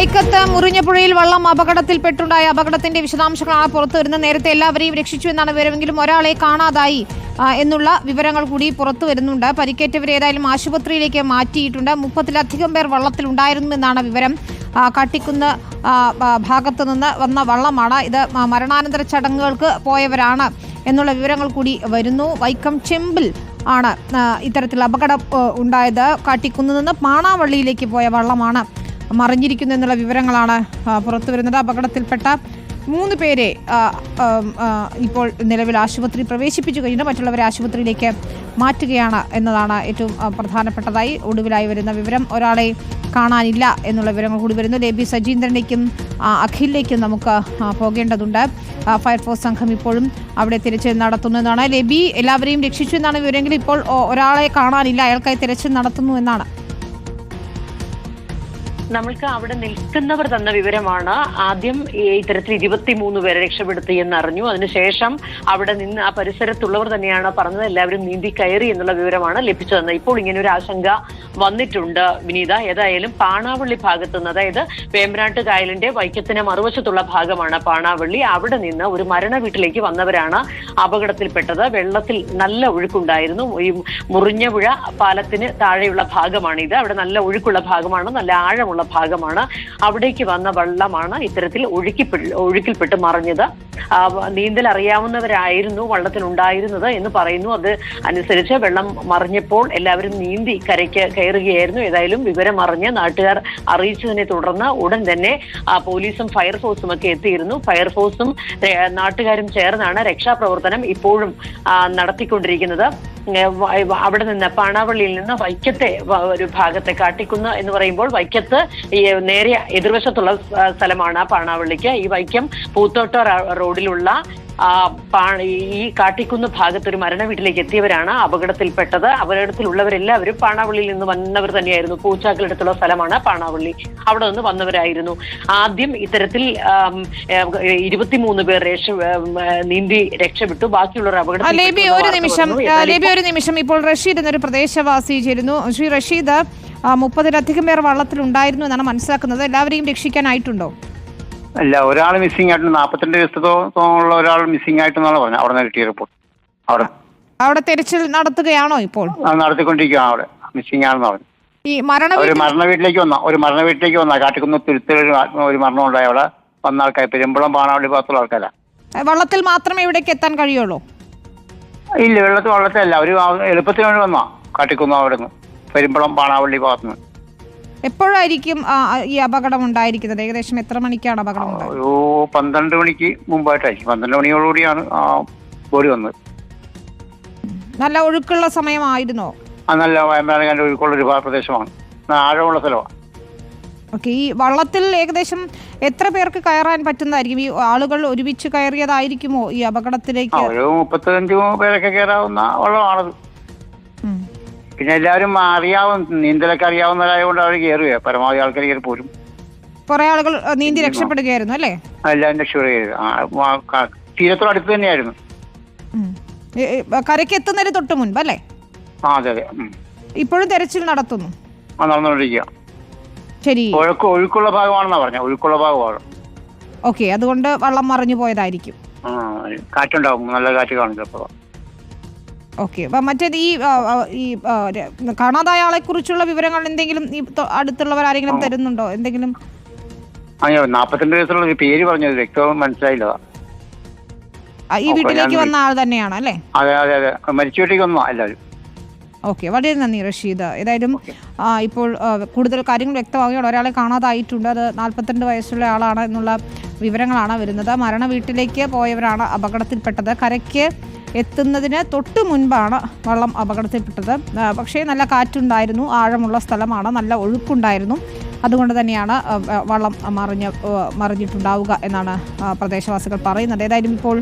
വൈക്കത്ത് മുറിഞ്ഞപ്പുഴയിൽ വള്ളം അപകടത്തിൽപ്പെട്ടുണ്ടായ അപകടത്തിന്റെ വിശദാംശങ്ങളാണ് പുറത്തു വരുന്നത്. നേരത്തെ എല്ലാവരെയും രക്ഷിച്ചു എന്നാണ് വിവരമെങ്കിലും ഒരാളെ കാണാതായി എന്നുള്ള വിവരങ്ങൾ കൂടി പുറത്തു വരുന്നുണ്ട്. പരിക്കേറ്റവരെ ഏതായാലും ആശുപത്രിയിലേക്ക് മാറ്റിയിട്ടുണ്ട്. മുപ്പത്തിലധികം പേർ വള്ളത്തിലുണ്ടായിരുന്നു എന്നാണ് വിവരം. കട്ടിക്കുന്ന് ഭാഗത്തു നിന്ന് വന്ന വള്ളമാണ്. ഇത് മരണാനന്തര ചടങ്ങുകൾക്ക് പോയവരാണ് എന്നുള്ള വിവരങ്ങൾ കൂടി വരുന്നു. വൈക്കം ചെമ്പിൽ ആണ് ഇത്തരത്തിൽ അപകടം ഉണ്ടായത്. കാട്ടിക്കുന്ന് നിന്ന് പാണാവള്ളിയിലേക്ക് പോയ വള്ളമാണ്. മറിഞ്ഞിരിക്കുന്നു എന്നുള്ള വിവരങ്ങളാണ് പുറത്തു വരുന്നത്. അപകടത്തിൽപ്പെട്ട മൂന്ന് പേരെ ഇപ്പോൾ നിലവിൽ ആശുപത്രി പ്രവേശിപ്പിച്ചു കഴിഞ്ഞിട്ട് മറ്റുള്ളവരെ ആശുപത്രിയിലേക്ക് മാറ്റുകയാണ് എന്നതാണ് ഏറ്റവും പ്രധാനപ്പെട്ടതായി ഒടുവിലായി വരുന്ന വിവരം. ഒരാളെ കാണാനില്ല എന്നുള്ള വിവരങ്ങൾ കൂടി വരുന്നു. ലേബി സജീന്ദ്രനിലേക്കും അഖിലിലേക്കും നമുക്ക് പോകേണ്ടതുണ്ട്. ഫയർഫോഴ്സ് സംഘം ഇപ്പോഴും അവിടെ തിരച്ചിൽ നടത്തുന്നതാണ്. ലേബി എല്ലാവരെയും രക്ഷിച്ചു എന്നാണ് വിവരമെങ്കിൽ ഇപ്പോൾ ഒരാളെ കാണാനില്ല. അയാൾക്കായി തിരച്ചിൽ നടത്തുന്നു എന്നാണ് നമ്മൾക്ക് അവിടെ നിൽക്കുന്നവർ തന്ന വിവരമാണ് ആദ്യം ഇത്തരത്തിൽ ഇരുപത്തിമൂന്ന് പേരെ രക്ഷപ്പെടുത്തി എന്നറിഞ്ഞു. അതിനുശേഷം അവിടെ നിന്ന് ആ പരിസരത്തുള്ളവർ തന്നെയാണ് പറഞ്ഞത്. എല്ലാവരും നീന്തി കയറി എന്നുള്ള വിവരമാണ് ലഭിച്ചതെന്ന്. ഇപ്പോൾ ഇങ്ങനെ ഒരു ആശങ്ക വന്നിട്ടുണ്ട്. വിനീത ഏതായാലും പാണാവള്ളി ഭാഗത്തു നിന്ന് അതായത് വേമ്പനാട്ട് കായലിന്റെ വൈക്കത്തിന് മറുവശത്തുള്ള ഭാഗമാണ് പാണാവള്ളി. അവിടെ നിന്ന് ഒരു മരണ വീട്ടിലേക്ക് വന്നവരാണ് അപകടത്തിൽപ്പെട്ടത്. വെള്ളത്തിൽ നല്ല ഒഴുക്കുണ്ടായിരുന്നു. ഈ മുറിഞ്ഞപുഴ പാലത്തിന് താഴെയുള്ള ഭാഗമാണ് ഇത് അവിടെ നല്ല ഒഴുക്കുള്ള ഭാഗമാണ് നല്ല ആഴമുള്ള ഭാഗമാണ്. അവിടേക്ക് വന്ന വെള്ളമാണ് ഇത്തരത്തിൽ ഒഴുക്കിപ്പെ ഒഴുക്കിൽപ്പെട്ട് മറിഞ്ഞത്. നീന്തൽ അറിയാവുന്നവരായിരുന്നു വള്ളത്തിലുണ്ടായിരുന്നത് എന്ന് പറയുന്നു. അത് അനുസരിച്ച് വെള്ളം മറിഞ്ഞപ്പോൾ എല്ലാവരും നീന്തി കരയ്ക്ക് കയറുകയായിരുന്നു. ഏതായാലും വിവരം അറിഞ്ഞ് നാട്ടുകാർ അറിയിച്ചതിനെ തുടർന്ന് ഉടൻ തന്നെ പോലീസും ഫയർഫോഴ്സും ഒക്കെ എത്തിയിരുന്നു. ഫയർഫോഴ്സും നാട്ടുകാരും ചേർന്നാണ് രക്ഷാപ്രവർത്തനം ഇപ്പോഴും നടത്തിക്കൊണ്ടിരിക്കുന്നത്. അവിടെ നിന്ന് പാണാവള്ളിയിൽ നിന്ന് വൈക്കത്തെ ഒരു ഭാഗത്തെ കാട്ടിക്കുന്ന് എന്ന് പറയുമ്പോൾ വൈക്കത്ത് നേരെ എതിർവശത്തുള്ള സ്ഥലമാണ് പാണാവള്ളിക്ക്. ഈ വൈക്കം പൂത്തോട്ട റോഡിലുള്ള ഈ കാട്ടിക്കുന്ന് ഭാഗത്ത് ഒരു മരണ വീട്ടിലേക്ക് എത്തിയവരാണ് അപകടത്തിൽപ്പെട്ടത്. അപകടത്തിലുള്ളവരെല്ലാവരും പാണാവള്ളിയിൽ നിന്ന് വന്നവർ തന്നെയായിരുന്നു. പൂച്ചാക്കലടുത്തുള്ള സ്ഥലമാണ് പാണാവള്ളി. അവിടെ നിന്ന് വന്നവരായിരുന്നു. ആദ്യം ഇത്തരത്തിൽ ഇരുപത്തിമൂന്ന് പേർ രക്ഷ നീന്തി രക്ഷപ്പെട്ടു. ബാക്കിയുള്ളവർ അപകടം ലേബി ഒരു നിമിഷം. ലേബി ഒരു നിമിഷം. ഇപ്പോൾ റഷീദ് എന്നൊരു പ്രദേശവാസി ചേരുന്നു. ശ്രീ റഷീദ് മുപ്പതിലധികം പേർ വള്ളത്തിലുണ്ടായിരുന്നു എന്നാണ് മനസ്സിലാക്കുന്നത്. എല്ലാവരെയും രക്ഷിക്കാനായിട്ടുണ്ടോ? അല്ല ഒരാൾ മിസ്സിംഗ് ആയിട്ട് നാൽപ്പത്തിരണ്ട് ദിവസത്തോളം ഒരാൾ മിസ്സിംഗ് ആയിട്ടെന്നാണ് പറഞ്ഞത്. അവിടെ നിന്ന് കിട്ടിയ റിപ്പോർട്ട് അവിടെ. അവിടെ തെരച്ചിൽ നടത്തുകയാണോ ഇപ്പോൾ? ആ, നടത്തിക്കൊണ്ടിരിക്കുകയാണ് അവിടെ. മിസ്സിംഗ് ആണെന്ന് പറഞ്ഞു. ഈ മരണ ഒരു മരണ വീട്ടിലേക്ക് വന്ന? ഒരു മരണ വീട്ടിലേക്ക് വന്ന? കാട്ടിക്കുന്ന് തുരുത്തിൽ ഒരു ഒരു മരണം ഉണ്ടായി അവിടെ. വന്ന ആൾക്കാർ പെരുമ്പളം പാണാവള്ളി ഭാഗത്തുള്ള ആൾക്കാരാ. വള്ളത്തിൽ മാത്രമേ ഇവിടേക്ക് എത്താൻ കഴിയുള്ളൂ? ഇല്ല വെള്ളത്തിൽ വെള്ളത്തിലല്ല. ഒരു ആ- എളുപ്പത്തിന് വേണ്ടി വന്നാ? കാട്ടിക്കുന്ന അവിടെ നിന്ന് പെരുമ്പളം പാണാവള്ളി ഭാഗത്തുനിന്ന് എപ്പോഴായിരിക്കും ഈ അപകടം ഉണ്ടായിരിക്കുന്നത്? ഏകദേശം എത്ര മണിക്കാണ് അപകടം ഒരു പന്ത്രണ്ട് മണിക്ക് മുമ്പായിട്ടായിരിക്കും. പന്ത്രണ്ട് മണിയോടുകൂടിയാണ് ആ ബോഡി വന്നത്. നല്ല ഒഴുക്കുള്ള സമയമായിരുന്നോ? ആ നല്ല വയമ്പനാട് ഒഴുക്കുള്ള ഒരു പ്രദേശമാണ്. ആഴമുള്ള സ്ഥലമാണ്. ഓക്കെ ഈ വള്ളത്തിൽ ഏകദേശം എത്ര പേർക്ക് കയറാൻ പറ്റുന്നതായിരിക്കും? ഈ ആളുകൾ ഒരുമിച്ച് കയറിയതായിരിക്കുമോ ഈ അപകടത്തിലേക്ക്? ഒരു മുപ്പത്തഞ്ച് പേരൊക്കെ കയറാവുന്ന വെള്ളമാണത്. പിന്നെ എല്ലാവരും അറിയാവുന്ന നീന്തലൊക്കെ അറിയാവുന്നവരായതുകൊണ്ട് അവർ കയറുക പരമാവധി ആൾക്കാർ കയറി പോരും. കുറെ ആളുകൾ നീന്തി രക്ഷപ്പെടുകയായിരുന്നു അല്ലേ? എല്ലാവരും രക്ഷപ്പെടുകയായിരുന്നു തീരത്തോട് അടുത്ത് തന്നെയായിരുന്നു. കരയ്ക്ക് എത്തുന്നതിന് തൊട്ട് മുൻപ് അല്ലേ? ആ അതെ അതെ. ഇപ്പോഴും തെരച്ചിൽ നടത്തുന്നു. ആ നടന്നുകൊണ്ടിരിക്കുക ശരി. ഒഴുക്ക് ഒഴുക്കുള്ള ഭാഗമാണെന്നാ പറഞ്ഞ ഒഴുക്കുള്ള ഭാഗമാണ്. ഓക്കെ അതുകൊണ്ട് വള്ളം മറിഞ്ഞു പോയതായിരിക്കും. കാറ്റുണ്ടാവും. നല്ല കാറ്റ് കാണും ചിലപ്പോൾ ഓക്കെ അപ്പം മറ്റേത് ഈ ഈ കാണാതായ ആളെ കുറിച്ചുള്ള വിവരങ്ങൾ എന്തെങ്കിലും ഈ അടുത്തുള്ളവർ ആരെങ്കിലും തരുന്നുണ്ടോ? എന്തെങ്കിലും? അയ്യോ നാപ്പത്തിരണ്ട് വയസ്സുള്ള പേര് പറഞ്ഞത് വ്യക്തവും മനസ്സിലായില്ല. ഈ വീട്ടിലേക്ക് വന്ന ആൾ തന്നെയാണ് അല്ലേ? അതെ അതെ അതെ. മരിച്ചു വീട്ടിലേക്ക് വന്നോ എല്ലാവരും. ഓക്കെ. വളരെ നന്ദി റഷീദ്. ഏതായാലും ഇപ്പോൾ കൂടുതൽ കാര്യങ്ങൾ വ്യക്തമാവുകയാണ്. ഒരാളെ കാണാതായിട്ടുണ്ട്. അത് നാൽപ്പത്തിരണ്ട് വയസ്സുള്ള ആളാണ് എന്നുള്ള വിവരങ്ങളാണ് വരുന്നത്. മരണ വീട്ടിലേക്ക് പോയവരാണ് അപകടത്തിൽപ്പെട്ടത്. കരയ്ക്ക് എത്തുന്നതിന് തൊട്ട് മുൻപാണ് വള്ളം അപകടത്തിൽപ്പെട്ടത്. പക്ഷേ നല്ല കാറ്റുണ്ടായിരുന്നു. ആഴമുള്ള സ്ഥലമാണ്. നല്ല ഒഴുക്കുണ്ടായിരുന്നു. അതുകൊണ്ട് തന്നെയാണ് വള്ളം മറിഞ്ഞ് മറിഞ്ഞിട്ടുണ്ടാവുക എന്നാണ് പ്രദേശവാസികൾ പറയുന്നത്. ഏതായാലും ഇപ്പോൾ